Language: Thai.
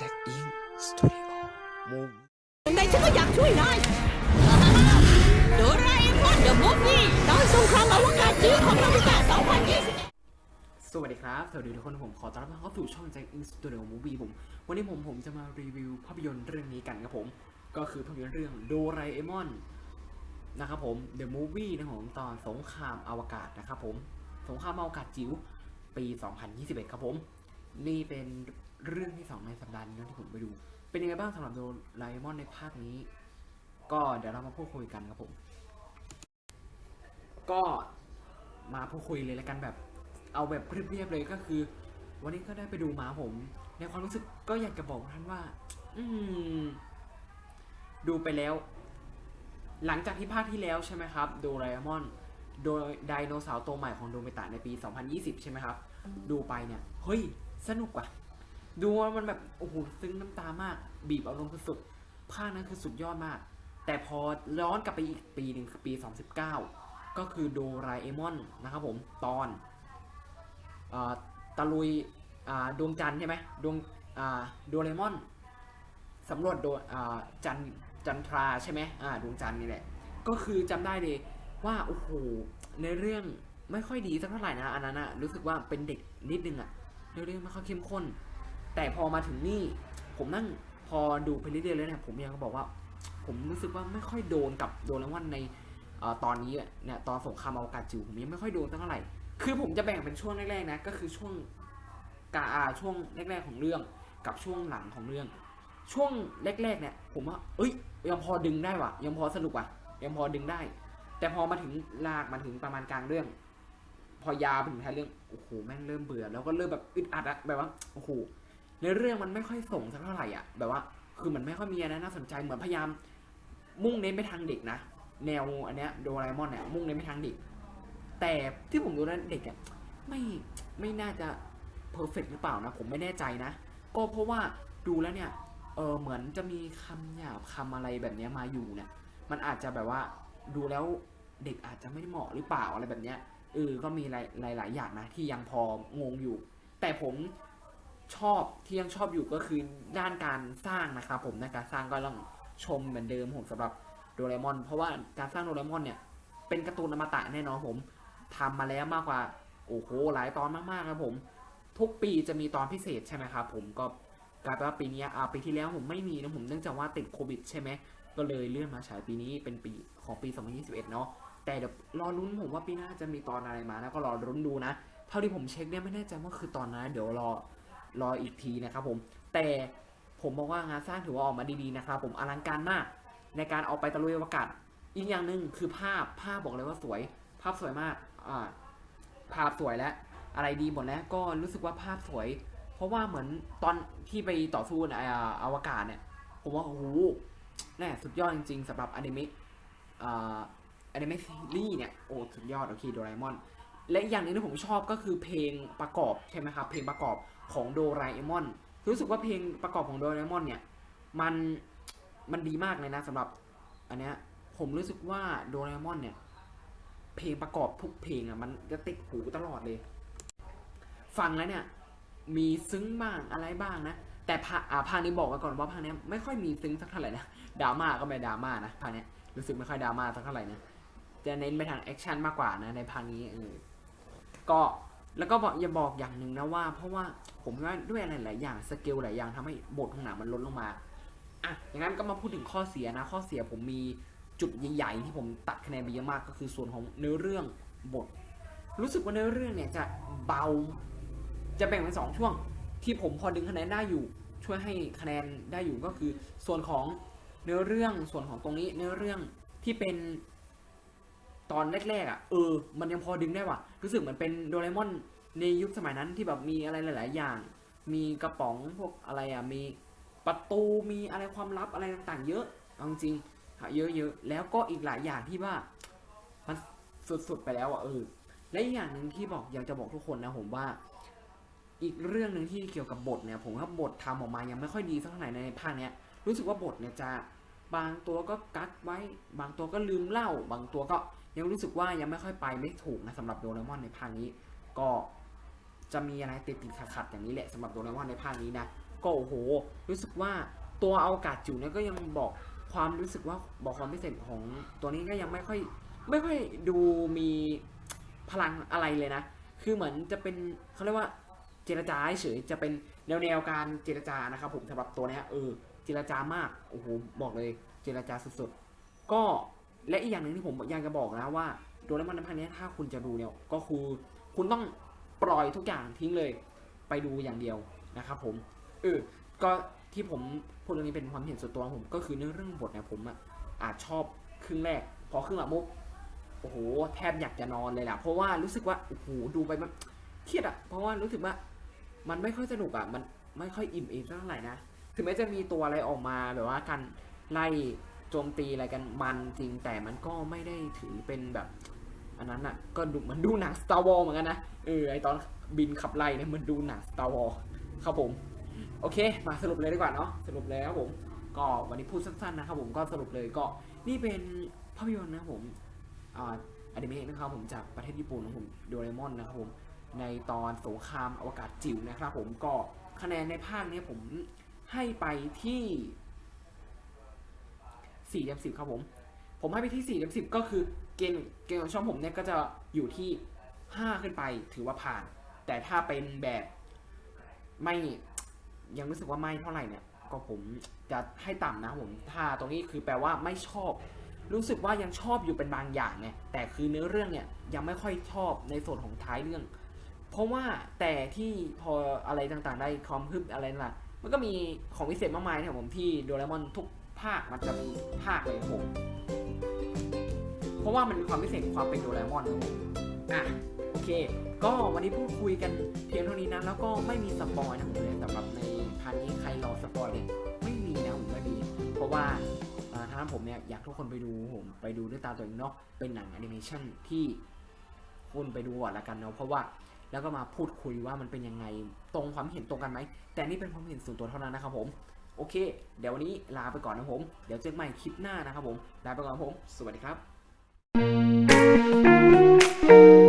แจ็คอิงสตูดิโอมูฟยังไงฉันก็อยากช่วยนายโดราเอมอนเดอะมูฟวี่ตอนสงครามอวกาศจิ๋วของนาฬิกา2021สวัสดีครับ สวัสดีทุกคนผมขอต้อนรับเข้าสู่ช่อง Jack In Studio Movie ผม วันนี้ผมผมจะมารีวิวภาพยนตร์เรื่องนี้กันครับผม ก็คือภาพยนตร์เรื่องโดราเอมอนนะครับผม The Movie นะครับผมตอนสงครามอวกาศนะครับผม สงครามอวกาศจิ๋วปี 2021 ครับผม นี่เป็นเรื่องที่ 2 ในสัปดาห์นี้นะที่ผมไปดู เป็นยังไงบ้างสำหรับโดราเอมอนในภาคนี้ ก็เดี๋ยวเรามาพูดคุยกันครับผม ก็มาพูดคุยเลยแล้วกันแบบ เอาแบบเรียบๆเลยก็คือ วันนี้ก็ได้ไปดูมาผม ในความรู้สึกก็อยากจะบอกท่านว่า อืม ดูไปแล้ว หลังจากที่ภาคที่แล้วใช่ไหมครับ โดราเอมอน โดยไดโนเสาร์ตัวใหม่ของโดเมตะในปี 2020 ใช่ไหมครับ ดูไปเนี่ย เฮ้ย สนุกว่ะ ดูว่ามันแบบ โอ้โห ซึ้งน้ำตามาก บีบอารมณ์สุดๆภาคนั้นคือสุดยอดมาก แต่พอย้อนกลับไปอีกปีหนึ่งคือปี 2019 ก็คือโดราเอมอนนะครับผม ตอนอ่าตะลุยอ่าดวงจันทร์ใช่ไหมดวงอ่าโดเรมอนสำรวจโดอ่าจันจันทราใช่ไหมอ่าดวงจันทร์นี่แหละ ก็คือจำได้เลย ว่าโอ้โหในเรื่องไม่ค่อยดีสักเท่าไหร่นะอันนั้นอะรู้สึกว่าเป็นเด็กนิดนึงอะในเรื่องไม่ค่อยเข้มข้น แต่พอมาถึงนี่ ผมนั่งพอดูไปเรื่อยๆเลยเนี่ยผมยังบอกว่า ผมรู้สึกว่าไม่ค่อยโดนกับโดเรมอนในอตอนนี้เนี่ยตอนสงครามอวกาศจิ๋วผมยังไม่ค่อยโดนสักเท่าไหร่คือผมจะแบ่งเป็นช่วงแรกๆนะก็คือช่วงกาอาช่วงแรกๆของเรื่อง กับช่วงหลังของเรื่อง ช่วงแรกๆเนี่ย ผมว่าเอ้ยยังพอดึงได้ว่ะยังพอสนุกว่ะยังพอดึงได้ แต่พอมาถึงลากมาถึงประมาณกลางเรื่อง พอยาวไปถึงท้ายเรื่องโอ้โหแม่งเริ่มเบื่อ แล้วก็เริ่มแบบอึดอัดอะแบบว่าโอ้โหในเรื่องมันไม่ค่อยส่งสักเท่าไหร่อะแบบว่า คือมันไม่ค่อยมีอะไรน่าสนใจเหมือนพยายาม มุ่งเน้นไปทางเด็กนะแนวอันเนี้ยโดราเอมอนเนี่ยมุ่งเน้นไปทางเด็ก แต่ที่ผมดูนั้นเด็กอะไม่ไม่น่าจะเพอร์เฟกหรือเปล่านะ ผมไม่แน่ใจนะ ก็เพราะว่าดูแล้วเนี่ยเออเหมือนจะมีคำหยาบคำอะไรแบบนี้มาอยู่เนี่ย มันอาจจะแบบว่า ดูแล้วเด็กอาจจะไม่เหมาะหรือเปล่าอะไรแบบเนี้ยเออก็มีหลายหลายๆอย่างนะที่ยังพองงอยู่ แต่ผมชอบที่ยังชอบอยู่ก็คือด้านการสร้างนะครับผมในการสร้างก็ต้องชมเหมือนเดิมผมสำหรับโดเรมอน เพราะว่าการสร้างโดเรมอนเนี่ยเป็นการ์ตูนอมตะแน่นอนผมทำมาแล้วมากกว่าโอ้โหหลายตอนมากๆครับผม ทุกปีจะมีตอนพิเศษใช่ไหมครับผมก็กลายเป็นว่าปีนี้อ่าปีที่แล้วผมไม่มีนะผมเนื่องจากว่าติดโควิดใช่ไหม ก็เลยเลื่อนมาฉายปีนี้เป็นปีของปี 2021 เนาะแต่เดี๋ยวรอรุ้นผมว่าปีหน้าจะมีตอนอะไรมานะก็รอรุ้นดูนะ เท่าที่ผมเช็คเนี่ยไม่แน่ใจว่าคือตอนนั้นเดี๋ยวรอรออีกทีนะครับผมแต่ผมบอกว่างานสร้างถือว่าออกมาดีๆนะครับผมอลังการมาก ในการเอาไปตะลุยอวกาศอีกอย่างหนึ่งคือภาพภาพบอกเลยว่าสวย ภาพสวยมากอ่าภาพสวยแล้วอะไรดีหมดแล้วก็รู้สึกว่าภาพสวย เพราะว่าเหมือนตอนที่ไปต่อสู้ในอ่าอวกาศเนี่ย ผมว่าโอ้โห แน่สุดยอดจริงๆสำหรับอนิเมะอนิเมะซีรีส์เนี่ยโอ้สุดยอดโอเคโดราเอมอน และอย่างนึงที่ผมชอบก็คือเพลงประกอบใช่ไหมครับเพลงประกอบของโดราเอมอนรู้สึกว่าเพลงประกอบของโดราเอมอนเนี่ยมันมันดีมากเลยนะสำหรับอันเนี้ยผมรู้สึกว่าโดราเอมอนเนี่ยเพลงประกอบทุกเพลงอะมันจะติดหูตลอดเลย ฟังแล้วเนี่ยมีซึ้งบ้างอะไรบ้างนะ แต่ภาอ่าภาคนี้บอกไว้ก่อนว่าภาคนี้ไม่ค่อยมีซึ้งสักเท่าไหร่นะดราม่าก็ไม่ดราม่านะภาคนี้รู้สึกไม่ค่อยดราม่าสักเท่าไหร่นะจะเน้นไปทางแอคชั่นมากกว่านะในภาคนี้เออก็แล้วก็บอกอย่าบอกอย่างหนึ่งนะว่า เพราะว่าผมว่าด้วยอะไรหลายอย่างสเกลหลายอย่างทำให้บทของหนังมันลดลงมาอะอย่างนั้นก็มาพูดถึงข้อเสียนะ ข้อเสียผมมีจุดใหญ่ๆที่ผมตัดคะแนนไปเยอะมากก็คือส่วนของเนื้อเรื่องบท รู้สึกว่าเนื้อเรื่องเนี่ยจะเบา จะแบ่งเป็นสองช่วง ที่ผมพอดึงคะแนนได้อยู่ ช่วยให้คะแนนได้อยู่ก็คือ ส่วนของเนื้อเรื่องส่วนของตรงนี้เนื้อเรื่องที่เป็นตอนแรกๆอะเออ มันยังพอดึงได้ว่ะ รู้สึกเหมือนเป็นโดเรมอนในยุคสมัยนั้นที่แบบมีอะไรหลาย ๆ อย่าง มีกระป๋องพวกอะไรอะ มีประตู มีอะไรความลับอะไรต่างๆ เยอะ เอาจริงหาเยอะๆ แล้วก็อีกหลายอย่างที่ว่า มันสุดๆ ไปแล้วอะเออ และอีกอย่างหนึ่งที่บอกอยากจะบอกทุกคนนะผมว่า อีกเรื่องหนึ่งที่เกี่ยวกับบทเนี่ยผมว่าบททำออกมายังไม่ค่อยดีสักเท่าไหร่ในภาคเนี้ยรู้สึกว่าบทเนี่ยจะบางตัวก็กักไว้ บางตัวก็ลืมเล่า บางตัวก็ยังรู้สึกว่ายังไม่ค่อยไปไม่ถูกนะสำหรับโดเรมอนในภาคนี้ ก็จะมีอะไรติดติดขัดอย่างนี้แหละสำหรับโดเรมอนในภาคนี้นะก็โอ้โห รู้สึกว่าตัวอวกาศจิ๋วเนี่ยก็ยังบอกความรู้สึกว่าบอกความพิเศษของตัวนี้ก็ยังไม่ค่อยไม่ค่อยดูมีพลังอะไรเลยนะ คือเหมือนจะเป็นเขาเรียกว่า เจรจาเฉยจะเป็นแนวแนวการเจรจานะครับผมสำหรับตัวนี้เออเจรจามากโอ้โหบอกเลยเจรจาสุดๆก็และอีกอย่างหนึ่งที่ผมอยากจะบอกนะว่าโดเรมอนในภาคนี้ถ้าคุณจะดูเนี่ยก็คือคุณต้องปล่อยทุกอย่างทิ้งเลย ไปดูอย่างเดียวนะครับผมเออก็ที่ผมพูดเรื่องนี้เป็นความเห็นส่วนตัวของผมก็คือเนื้อเรื่องบทเนี่ยผมอะอาจชอบครึ่งแรก พอครึ่งหลังมุกโอ้โหแทบอยากจะนอนเลยล่ะเพราะว่ารู้สึกว่าโอ้โหดูไปมันเครียดอะเพราะว่ารู้สึกว่า มันไม่ค่อยสนุกอะมันไม่ค่อยอิ่มเอมเท่าไหร่นะ ถึงแม้จะมีตัวอะไรออกมาแบบว่าการไล่โจมตีอะไรกันมันจริงแต่มันก็ไม่ได้ถือเป็นแบบ อันนั้นอะก็ดูมันดูหนัง Star Wars เหมือนกันนะ เออไอตอนบินขับไล่เนี่ยมันดูหนัง Star Wars ครับผม โอเค มาสรุปเลยดีกว่าเนาะสรุปเลยครับผม ก็วันนี้พูดสั้นๆนะครับผมก็สรุปเลยก็นี่เป็นภาพยนตร์นะผมอ่าอนิเมะนะครับผมจากประเทศญี่ปุ่นของผมโดเรมอนนะครับผม ในตอนสงครามอวกาศจิ๋วนะครับ ผมก็คะแนนในภาคนี้ผมให้ไปที่4เต็ม10ครับผม ผมให้ไปที่4เต็ม10ก็คือเกณฑ์เกณฑ์ของช่องผมเนี่ยก็จะอยู่ที่5ขึ้นไปถือว่าผ่าน แต่ถ้าเป็นแบบไม่ยังรู้สึกว่าไม่เท่าไหร่เนี่ย ก็ผมจะให้ต่ำนะผม ถ้าตรงนี้คือแปลว่าไม่ชอบ รู้สึกว่ายังชอบอยู่เป็นบางอย่างไงแต่คือเนื้อเรื่องเนี่ยยังไม่ค่อยชอบในส่วนของท้ายเรื่อง เพราะว่าแต่ที่พออะไรต่างๆ ได้ความฮึบอะไรนั่นแหละมันก็มีของพิเศษมากมายนะครับผมที่โดเรมอนทุกภาคมันจะมีภาคเลยผม เพราะว่ามันมีความพิเศษความเป็นโดเรมอนครับผมอะโอเค ก็วันนี้พูดคุยกันเพียงเท่านี้นะแล้วก็ไม่มีสปอยนะผมเลยสำหรับในพันนี้ใครรอสปอยเนี่ยไม่มีนะผมไม่มีเพราะว่าอ่าทางด้านผมเนี่ยอยากทุกคนไปดูผมไปดูด้วยตาตัวเองเนาะเป็นหนังแอนิเมชันที่คุณไปดูก่อนละกันเนาะเพราะว่า แล้วก็มาพูดคุยว่ามันเป็นยังไงตรงความเห็นตรงกันไหม แต่นี่เป็นความเห็นส่วนตัวเท่านั้นนะครับผม โอเค เดี๋ยววันนี้ลาไปก่อนนะผม เดี๋ยวเจอกันใหม่คลิปหน้านะครับผม ลาไปก่อนครับผม สวัสดีครับ